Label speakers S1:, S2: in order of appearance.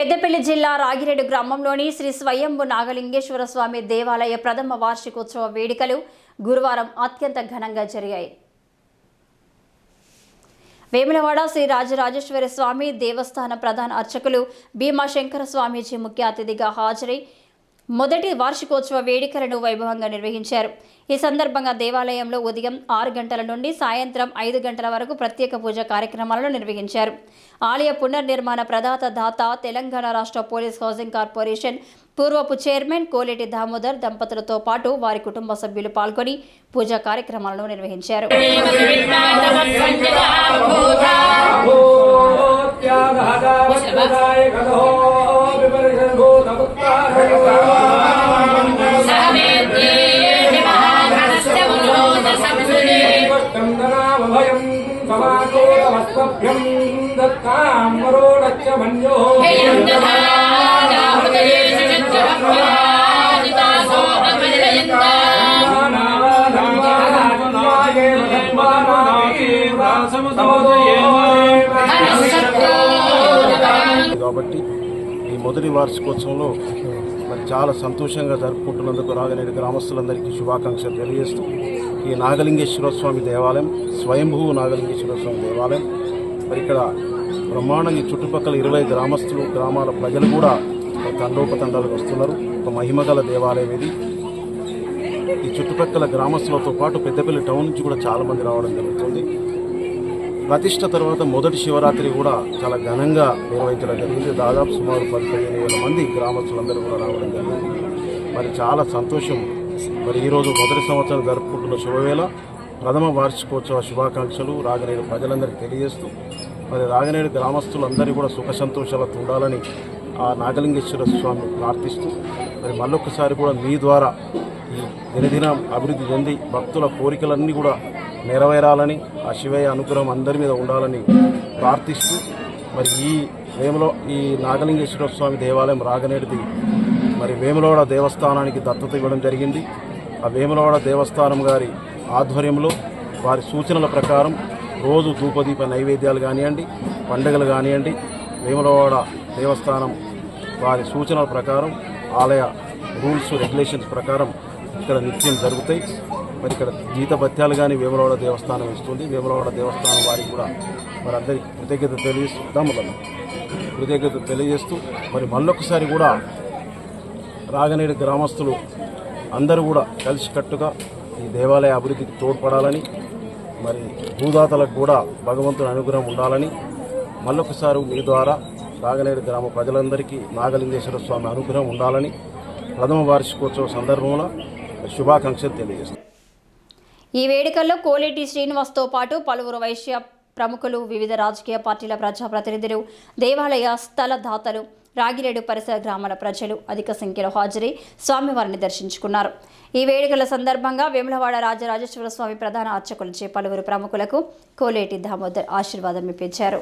S1: పెద్దపల్లి జిల్లా రాగిరెడ్డి గ్రామంలోని శ్రీ స్వయంభు నాగలింగేశ్వర స్వామి దేవాలయ ప్రథమ వార్షికోత్సవ వేడుకలు గురువారం అత్యంత ఘనంగా జరిగాయి. వేములవాడ శ్రీ రాజరాజేశ్వర స్వామి దేవస్థాన ప్రధాన అర్చకులు భీమాశంకర స్వామీజీ ముఖ్య అతిథిగా హాజరై మొదటి వార్షికోత్సవ వేడుకలను వైభవంగా నిర్వహించారు. ఈ సందర్భంగా దేవాలయంలో ఉదయం ఆరు గంటల నుండి సాయంత్రం ఐదు గంటల వరకు ప్రత్యేక పూజ కార్యక్రమాలను నిర్వహించారు. ఆలయ పునర్నిర్మాణ ప్రదాత దాత తెలంగాణ రాష్ట్ర పోలీస్ హౌసింగ్ కార్పొరేషన్ పూర్వపు చైర్మన్ కోలేటి దామోదర్ దంపతులతో పాటు వారి కుటుంబ సభ్యులు పాల్గొని పూజా కార్యక్రమాలను నిర్వహించారు.
S2: కాబట్టి ఈ మొదటి వార్షికోత్సవంలో మరి చాలా సంతోషంగా జరుపుకుంటున్నందుకు రాగనేటి గ్రామస్తులందరికీ శుభాకాంక్షలు తెలియజేస్తూ ఈ నాగలింగేశ్వర స్వామి దేవాలయం స్వయంభూ నాగలింగేశ్వర స్వామి దేవాలయం. మరి ఇక్కడ బ్రహ్మాండంగా ఈ చుట్టుపక్కల ఇరవై గ్రామస్తులు గ్రామాల ప్రజలు కూడా తండోపతండాలకు వస్తున్నారు. ఒక మహిమగల దేవాలయం ఇది. ఈ చుట్టుపక్కల గ్రామస్తులతో పాటు పెద్దపల్లి టౌన్ నుంచి కూడా చాలా మంది రావడం జరుగుతుంది. ప్రతిష్ట తర్వాత మొదటి శివరాత్రి కూడా చాలా ఘనంగా నిర్వహించడం జరిగింది. దాదాపు సుమారు పది పదిహేను వేల మంది గ్రామస్తులందరూ కూడా రావడం జరిగింది. మరి చాలా సంతోషం మరి ఈరోజు మొదటి సంవత్సరం జరుపుకుంటున్న శుభవేళ ప్రథమ వార్షికోత్సవ శుభాకాంక్షలు రాగనేడు ప్రజలందరికీ తెలియజేస్తూ మరి రాగనేడు గ్రామస్తులందరూ కూడా సుఖ సంతోషాలతో ఉండాలని ఆ నాగలింగేశ్వర స్వామిని ప్రార్థిస్తూ మరి మళ్ళొకసారి కూడా మీ ద్వారా ఈ దినదినం అభివృద్ధి చెంది భక్తుల కోరికలన్నీ కూడా నెరవేరాలని ఆ శివయ్య అనుగ్రహం అందరి మీద ఉండాలని ప్రార్థిస్తూ మరి ఈ వేములో ఈ నాగలింగేశ్వర స్వామి దేవాలయం రాగనేటిది మరి వేములవాడ దేవస్థానానికి దత్తత ఇవ్వడం జరిగింది. ఆ వేములవాడ దేవస్థానం గారి ఆధ్వర్యంలో వారి సూచనల ప్రకారం రోజు ధూపదీప నైవేద్యాలు కానివ్వండి పండుగలు కానివ్వండి వేములవాడ దేవస్థానం వారి సూచనల ప్రకారం ఆలయ రూల్స్ రెగ్యులేషన్స్ ప్రకారం ఇక్కడ నిత్యం జరుగుతాయి. మరి ఇక్కడ జీత భత్యాలు కానీ వేములవాడ దేవస్థానం ఇస్తుంది. వేములవాడ దేవస్థానం వారికి కూడా మరి అందరి కృతజ్ఞత తెలియజేస్తూ దమ్ములను కృతజ్ఞత తెలియజేస్తూ మరి మళ్ళొకసారి కూడా రాగనేడు గ్రామస్తులు అందరూ కూడా కలిసికట్టుగా ఈ దేవాలయ అభివృద్ధికి తోడ్పడాలని మరి భూదాతలకు కూడా భగవంతుని అనుగ్రహం ఉండాలని మళ్ళొకసారి మీ ద్వారా రాగనేడు గ్రామ ప్రజలందరికీ నాగలింగేశ్వర స్వామి అనుగ్రహం ఉండాలని ప్రథమ వార్షికోత్సవ సందర్భంలో శుభాకాంక్షలు తెలియజేస్తాను
S1: ఈ వేడుకల్లో కోలేటి శ్రీనివాస్తో పాటు పలువురు వైశ్య ప్రముఖులు వివిధ రాజకీయ పార్టీల ప్రజాప్రతినిధులు దేవాలయ స్థల దాతలు రాగిరేడు పరిసర గ్రామాల ప్రజలు అధిక సంఖ్యలో హాజరై స్వామివారిని దర్శించుకున్నారు. ఈ వేడుకల సందర్భంగా వేములవాడ రాజరాజేశ్వర స్వామి ప్రధాన అర్చకులచే పలువురు ప్రముఖులకు కోలేటి దామోదర్ ఆశీర్వాదం ఇప్పించారు.